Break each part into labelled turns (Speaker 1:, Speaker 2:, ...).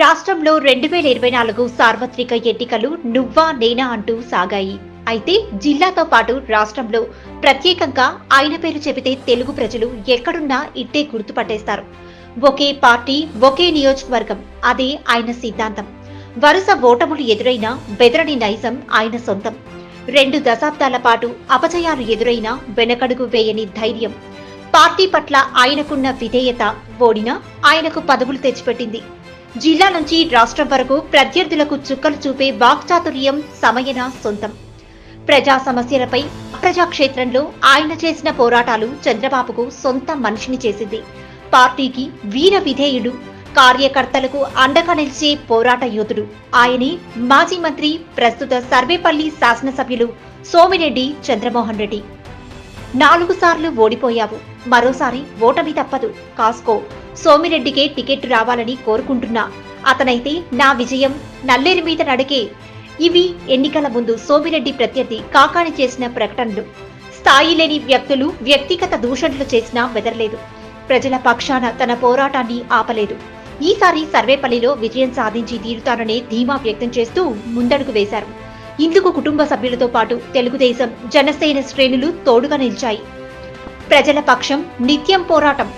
Speaker 1: రాష్ట్రంలో రెండు వేల ఇరవై నాలుగు సార్వత్రిక ఎన్నికలు నువ్వా నేనా అంటూ సాగాయి. అయితే జిల్లాతో పాటు రాష్ట్రంలో ప్రత్యేకంగా ఆయన పేరు చెబితే తెలుగు ప్రజలు ఎక్కడున్నా ఇట్టే గుర్తుపట్టేస్తారు. ఒకే పార్టీ ఒకే నియోజకవర్గం అదే ఆయన సిద్ధాంతం. వరుస ఓటములు ఎదురైనా బెదరని నైజం ఆయన సొంతం. రెండు దశాబ్దాల పాటు అపజయాలు ఎదురైనా వెనకడుగు వేయని ధైర్యం. పార్టీ పట్ల ఆయనకున్న విధేయత ఓడినా ఆయనకు పదవులు తెచ్చిపెట్టింది. జిల్లా నుంచి రాష్ట్రం వరకు ప్రత్యర్థులకు చుక్కలు చూపే వాక్చాతుర్యం సమయన సొంతం. ప్రజా సమస్యలపై ప్రజాక్షేత్రంలో ఆయన చేసిన పోరాటాలు చంద్రబాబుకు సొంత మనిషిని చేసింది. పార్టీకి వీర విధేయుడు కార్యకర్తలకు అండగా నిలిచే పోరాట యోధుడు. ఆయనే మాజీ మంత్రి ప్రస్తుత సర్వేపల్లి శాసనసభ్యులు సోమిరెడ్డి చంద్రమోహన్ రెడ్డి. నాలుగు సార్లు ఓడిపోయావు. మరోసారి ఓటమి తప్పదు. కాస్కో సోమిరెడ్డికే టికెట్ రావాలని కోరుకుంటున్నా. అతనైతే నా విజయం నల్లేరు మీద నడికే. ఇవి ఎన్నికల ముందు సోమిరెడ్డి ప్రత్యర్థి కాకాని చేసిన ప్రకటనలు. స్థాయి లేని వ్యక్తులు వ్యక్తిగత దూషణలు చేసినా బెదరలేదు ప్రజల పక్షాన తన పోరాటాన్ని ఆపలేదు. ఈసారి సర్వేపల్లిలో విజయం సాధించి తీరుతాననే ధీమా వ్యక్తం చేస్తూ ముందడుగు వేశారు. ఇందుకు కుటుంబ సభ్యులతో పాటు తెలుగుదేశం జనసేన శ్రేణులు తోడుగా నిలిచాయి. ప్రజల పక్షం నిత్యం పోరాటం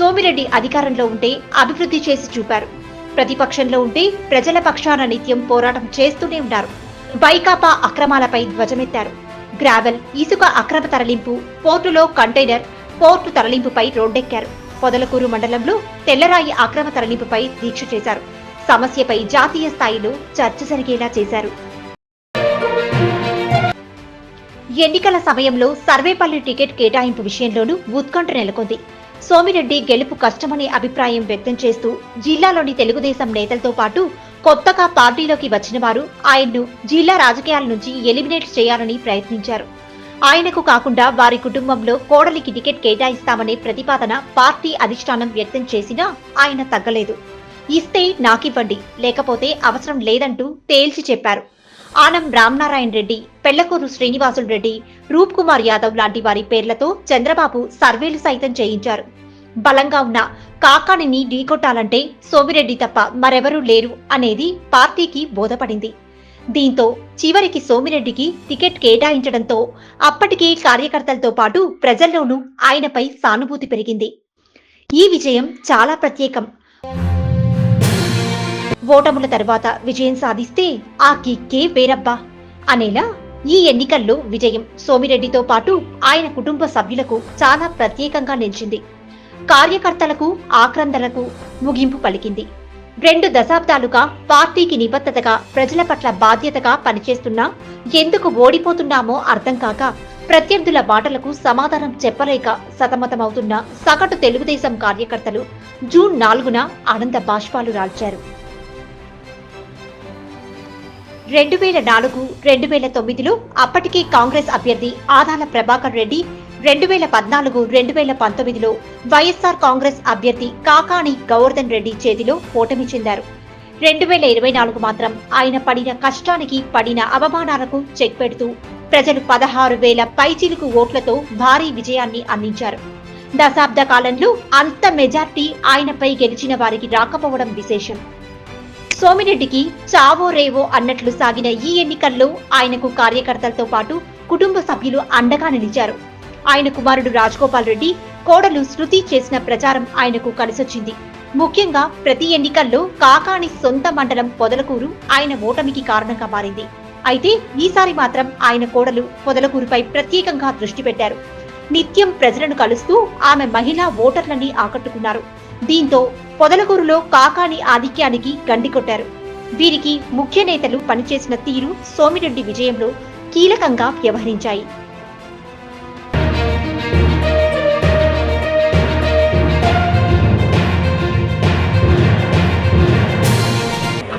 Speaker 1: సోమిరెడ్డి అధికారంలో ఉంటే అభివృద్ధి చేసి చూపారు. ప్రతిపక్షంలో ఉంటే ప్రజల పక్షాన నిత్యం పోరాటం చేస్తూనే ఉన్నారు. వైకాపా అక్రమాలపై ధ్వజమెత్తారు. గ్రావెల్ ఇసుక అక్రమ తరలింపు పోర్టులో కంటైనర్ పోర్టు తరలింపుపై రోడ్డెక్కారు. పొదలకూరు మండలంలో తెల్లరాయి అక్రమ తరలింపుపై దీక్ష చేశారు. సమస్యపై జాతీయ స్థాయిలో చర్చ జరిగేలా చేశారు. ఎన్నికల సమయంలో సర్వేపల్లి టికెట్ కేటాయింపు విషయంలోనూ ఉత్కంఠ నెలకొంది. సోమిరెడ్డి గెలుపు కష్టమనే అభిప్రాయం వ్యక్తం చేస్తూ జిల్లాలోని తెలుగుదేశం నేతలతో పాటు కొత్తగా పార్టీలోకి వచ్చిన వారు ఆయన్ను జిల్లా రాజకీయాల నుంచి ఎలిమినేట్ చేయాలని ప్రయత్నించారు. ఆయనకు కాకుండా వారి కుటుంబంలో కోడలికి టికెట్ కేటాయిస్తామనే ప్రతిపాదన పార్టీ అధిష్టానం వ్యక్తం చేసినా ఆయన తగ్గలేదు. ఇస్తే నాకివ్వండి లేకపోతే అవసరం లేదంటూ తేల్చి చెప్పారు. ఆనం రామనారాయణ రెడ్డి పెళ్ళకూరు శ్రీనివాసులు రెడ్డి రూప్ కుమార్ యాదవ్ లాంటి వారి పేర్లతో చంద్రబాబు సర్వేలు సైతం చేయించారు. బలంగా ఉన్న కాకాణిని ఢీకొట్టాలంటే సోమిరెడ్డి తప్ప మరెవరూ లేరు అనేది పార్టీకి బోధపడింది. దీంతో చివరికి సోమిరెడ్డికి టికెట్ కేటాయించడంతో అప్పటికే కార్యకర్తలతో పాటు ప్రజల్లోనూ ఆయనపై సానుభూతి పెరిగింది. ఈ విజయం చాలా ప్రత్యేకం. ఓటముల తర్వాత విజయం సాధిస్తే ఆ కిక్కే వేరబ్బా అనేలా ఈ ఎన్నికల్లో విజయం సోమిరెడ్డితో పాటు ఆయన కుటుంబ సభ్యులకు చాలా ప్రత్యేకంగా నిలిచింది. కార్యకర్తలకు ఆక్రందలకు ముగింపు పలికింది. రెండు దశాబ్దాలుగా పార్టీకి నిబద్ధతగా ప్రజల పట్ల బాధ్యతగా పనిచేస్తున్నా ఎందుకు ఓడిపోతున్నామో అర్థం కాక ప్రత్యర్థుల మాటలకు సమాధానం చెప్పలేక సతమతమవుతున్న సగటు తెలుగుదేశం కార్యకర్తలు జూన్ నాలుగున ఆనంద బాష్పాలు రాల్చారు. రెండు వేల నాలుగు రెండు వేల తొమ్మిదిలో అప్పటికే కాంగ్రెస్ అభ్యర్థి ఆదాల ప్రభాకర్ రెడ్డి రెండు వేల పద్నాలుగు రెండు వేల పంతొమ్మిదిలో వైఎస్ఆర్ కాంగ్రెస్ అభ్యర్థి కాకాణి గౌవర్ధన్ రెడ్డి చేతిలో ఓటమి చెందారు. రెండు వేల ఇరవై నాలుగు మాత్రం ఆయన పడిన కష్టానికి పడిన అవమానాలకు చెక్ పెడుతూ ప్రజలు పదహారు వేల పైచిలుకు ఓట్లతో భారీ విజయాన్ని అందించారు. దశాబ్ద కాలంలో అంత మెజార్టీ ఆయనపై గెలిచిన వారికి రాకపోవడం విశేషం. సోమిరెడ్డికి చావో రేవో అన్నట్లు సాగిన ఈ ఎన్నికల్లో ఆయనకు కార్యకర్తలతో పాటు కుటుంబ సభ్యులు అండగా నిలిచారు. ఆయన కుమారుడు రాజగోపాల్ రెడ్డి కోడలు శృతి చేసిన ప్రచారం ఆయనకు కలిసొచ్చింది. ముఖ్యంగా ప్రతి ఎన్నికల్లో కాకాని సొంత మండలం పొదలకూరు ఆయన ఓటమికి కారణంగా మారింది. అయితే ఈసారి మాత్రం ఆయన కోడలు పొదలకూరుపై ప్రత్యేకంగా దృష్టి పెట్టారు. నిత్యం ప్రజలను కలుస్తూ ఆమె మహిళా ఓటర్లని ఆకట్టుకున్నారు. దీంతో పొదలకూరులో కాకాని ఆధిక్యానికి గండి కొట్టారు. వీరికి ముఖ్య నేతలు పనిచేసిన తీరు సోమిరెడ్డి విజయంలో కీలకంగా వ్యవహరించాయి.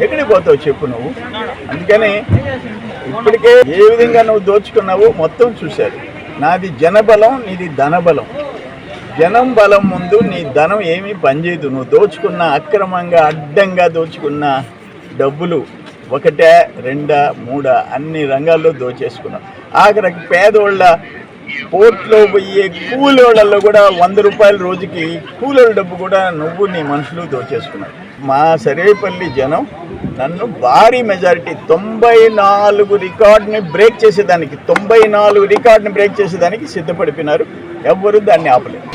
Speaker 2: ఎక్కడికి పోతావు చెప్పు నువ్వు? అందుకని ఇప్పటికే ఏ విధంగా నువ్వు దోచుకున్నావో మొత్తం చూశారు. నాది జనబలం నీది ధనబలం. జనం బలం ముందు నీ ధనం ఏమీ పనిచేయదు. నువ్వు దోచుకున్న అక్రమంగా అడ్డంగా దోచుకున్న డబ్బులు ఒకటే రెండా మూడా అన్ని రంగాల్లో దోచేసుకున్నావు. ఆఖరికి పేదోళ్ళ పోర్ట్లో పోయే కూలోళ్ళల్లో కూడా వంద రూపాయల రోజుకి కూలోళ్ళ డబ్బు కూడా నువ్వు నీ మనుషులు దోచేసుకున్నావు. మా సరేపల్లి జనం నన్ను భారీ మెజారిటీ తొంభై నాలుగు రికార్డుని బ్రేక్ చేసేదానికి తొంభై నాలుగు రికార్డుని బ్రేక్ చేసేదానికి సిద్ధపడిపోయినారు. ఎవరు దాన్ని ఆపలేదు